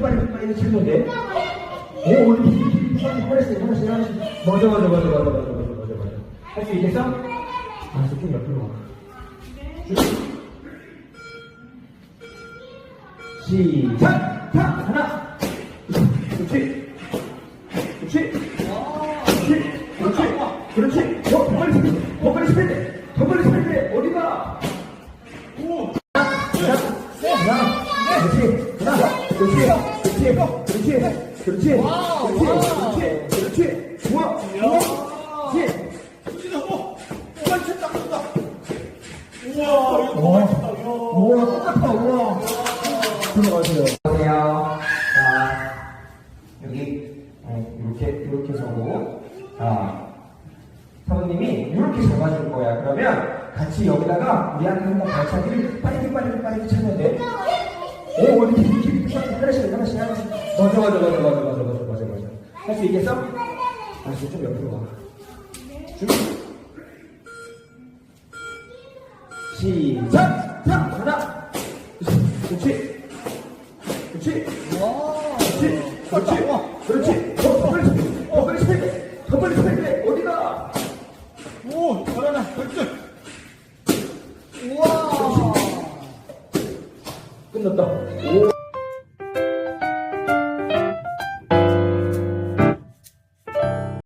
빨리 빨리 질문데 오 우리 하나씩 하나씩 하나씩 맞아 맞아 맞아 맞아 맞아 맞아 맞아 맞아 할 수 있겠어? 알았어 좀 옆으로 와 시작 자 하나 그렇지 그렇지 그렇지 그렇지 그렇지 더 빨리 스피드 더 빨리 스피드 더 빨리 스피드 어디가 오 하나 하나 그렇지 하나 그렇지. 그렇지. 그렇지. 그렇지. 그렇지. 그렇지. 그렇지. 좋아. 좋아. 그렇지. 우와, 우와, 똑같아, 우와. 들어가세요. 안녕하세요. 자, 여기, 어, 이렇게, 이렇게 서고, 자, 사부님이 이렇게 잡아줄 거야. 그러면 같이 여기다가 우리한테 한번 발차기를 빠르게 빠르게 빠르게 차면 돼. 오, 이렇게, 이렇게, 이렇게, 하나씩, 하나씩, 하나씩. 맞아, 맞아, 맞아, 맞아, 맞아, 맞아, 맞아, 맞아. 할 수 있겠어? 아, 좀 옆으로 와. 준비. 시작! 자, 하나. 그렇지. 그렇지. 그렇지. 그렇지. 그렇지. 더, 더 빨리. 더 빨리 스피드. 더 빨리 스피드. 어디가? 오, 잘하네. 그렇지. 끝났다. 오.